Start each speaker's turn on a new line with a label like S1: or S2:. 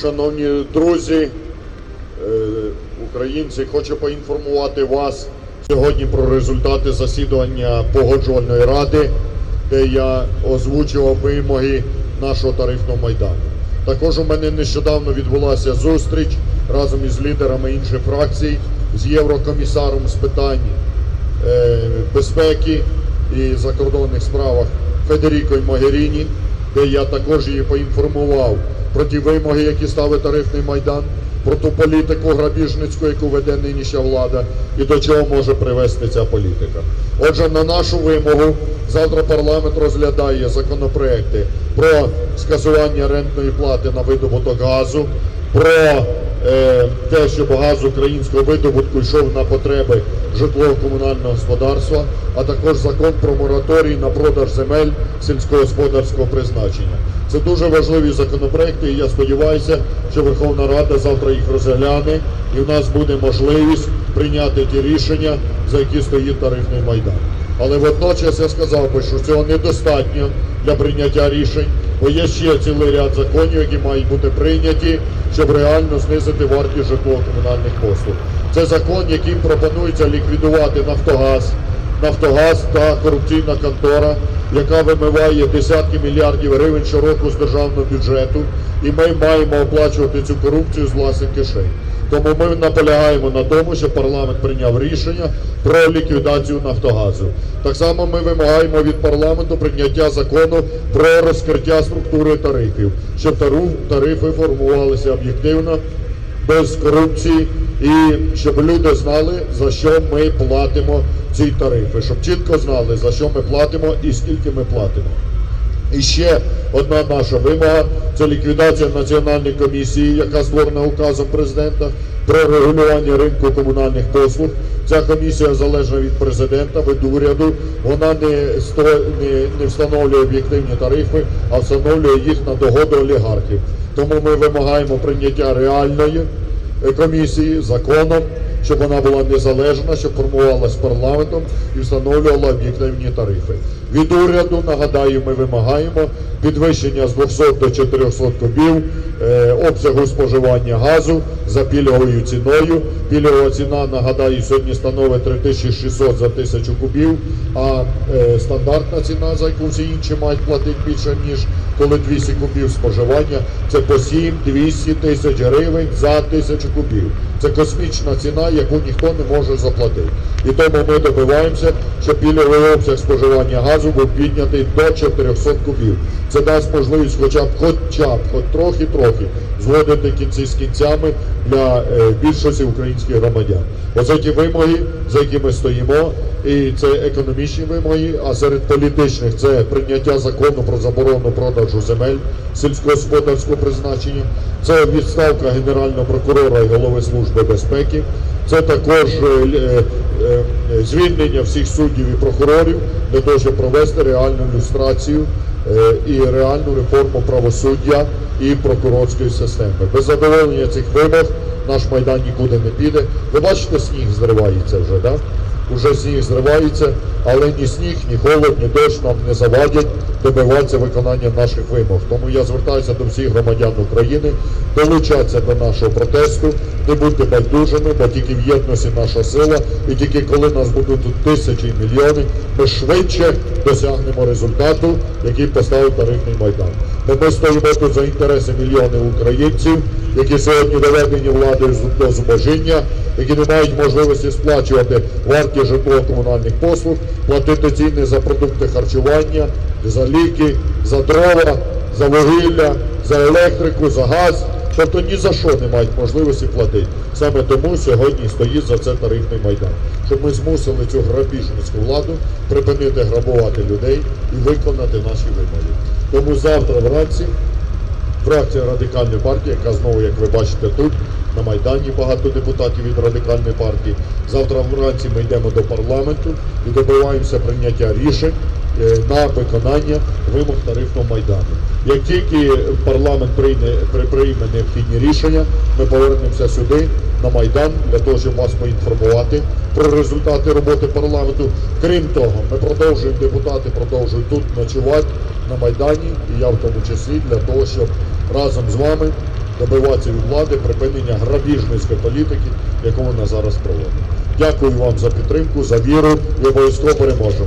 S1: Шановні друзі, е, українці, хочу поінформувати вас сьогодні про результати засідання погоджувальної ради, де я озвучував вимоги нашого тарифного майдану. Також у мене нещодавно відбулася зустріч разом із лідерами інших фракцій з єврокомісаром з питань е, безпеки і закордонних справах Федерікою Могеріні, де я також її поінформував про ті вимоги, які ставить тарифний майдан, про ту політику грабіжницьку, яку веде нинішня влада, і до чого може привести ця політика. Отже, на нашу вимогу завтра парламент розглядає законопроекти про скасування рентної плати на видобуток газу, про те, щоб газ українського видобутку йшов на потреби житлово-комунального господарства, а також закон про мораторій на продаж земель сільськогосподарського призначення. Це дуже важливі законопроекти, і я сподіваюся, що Верховна Рада завтра їх розгляне, і в нас буде можливість прийняти ті рішення, за які стоїть тарифний майдан. Але водночас я сказав би, що цього недостатньо для прийняття рішень, бо є ще цілий ряд законів, які мають бути прийняті, щоб реально знизити вартість житлово-комунальних послуг. Це закон, яким пропонується ліквідувати Нафтогаз, Нафтогаз та корупційна контора, яка вимиває десятки мільярдів гривень щороку з державного бюджету, і ми маємо оплачувати цю корупцію з власних кишень. Тому ми наполягаємо на тому, щоб парламент прийняв рішення про ліквідацію Нафтогазу. Так само ми вимагаємо від парламенту прийняття закону про розкриття структури тарифів, щоб тарифи формувалися об'єктивно, без корупції, і щоб люди знали, за що ми платимо ці тарифи, щоб чітко знали, за що ми платимо і скільки ми платимо. І ще одна наша вимога це ліквідація національної комісії, яка створена указом президента про регулювання ринку комунальних послуг. Ця комісія залежна від президента, від уряду. Вона не, сто, не, не встановлює об'єктивні тарифи, а встановлює їх на догоду олігархів. Тому ми вимагаємо прийняття реальної е, комісії законом, щоб вона була незалежна, щоб формувалася парламентом і встановлювала об'єктивні тарифи. Від уряду, нагадаю, ми вимагаємо підвищення з 200 до 400 кубів е, обсягу споживання газу за пільговою ціною. Пільгова ціна, нагадаю, сьогодні становить 3600 за тисячу кубів, а е, стандартна ціна, за яку всі інші мають платити більше, ніж коли 200 кубів споживання, це по 7-200 тисяч гривень за тисячу кубів. Це космічна ціна, яку ніхто не може заплатити. І тому ми добиваємося, щоб пільговий обсяг споживання газу був піднятий до 400 кубів. Це дасть можливість хоча б хоча б хоч трохи-трохи зводити кінці з кінцями для е, більшості українських громадян. Оце ті вимоги, за які ми стоїмо, і це економічні вимоги, а серед політичних це прийняття закону про заборону продажу земель сільськогосподарського призначення, це відставка генерального прокурора і голови служби безпеки. Це також е, е, звільнення всіх суддів і прокурорів для того, щоб провести реальну люстрацію і реальну реформу правосуддя і прокурорської системи. Без задоволення цих вимог наш майдан нікуди не піде. Ви бачите, сніг зривається вже, так? Уже сніг зривається, але ні сніг, ні холод, ні дощ нам не завадять добиватися виконання наших вимог. Тому я звертаюся до всіх громадян України долучатися до нашого протесту, не будьте байдужими, бо тільки в єдності наша сила, і тільки коли нас будуть тут тисячі і мільйони, ми швидше досягнемо результату, який поставив тарифний майдан. Бо ми стоїмо тут за інтереси мільйонів українців, які сьогодні доведені владою до зубожіння, які не мають можливості сплачувати вартість житлово-комунальних послуг, платити ціни за продукти харчування, за ліки, за дрова, за вугілля, за електрику, за газ. Тобто ні за що не мають можливості платити. Саме тому сьогодні стоїть за це тарифний майдан, щоб ми змусили цю грабіжницьку владу припинити грабувати людей і виконати наші вимоги. Тому завтра вранці Фракція радикальної партії, яка знову, як ви бачите, тут на Майдані багато депутатів від радикальної партії. Завтра вранці ми йдемо до парламенту і добиваємося прийняття рішень на виконання вимог тарифного майдану. Як тільки парламент прийме, при- прийме необхідні рішення, ми повернемося сюди на майдан для того, щоб вас поінформувати про результати роботи парламенту. Крім того, ми продовжуємо депутати продовжують тут ночувати на майдані, і я в тому числі для того, щоб разом з вами добиватися від влади припинення грабіжницької політики, яку вона зараз проводить. Дякую вам за підтримку, за віру і обов'язково переможемо.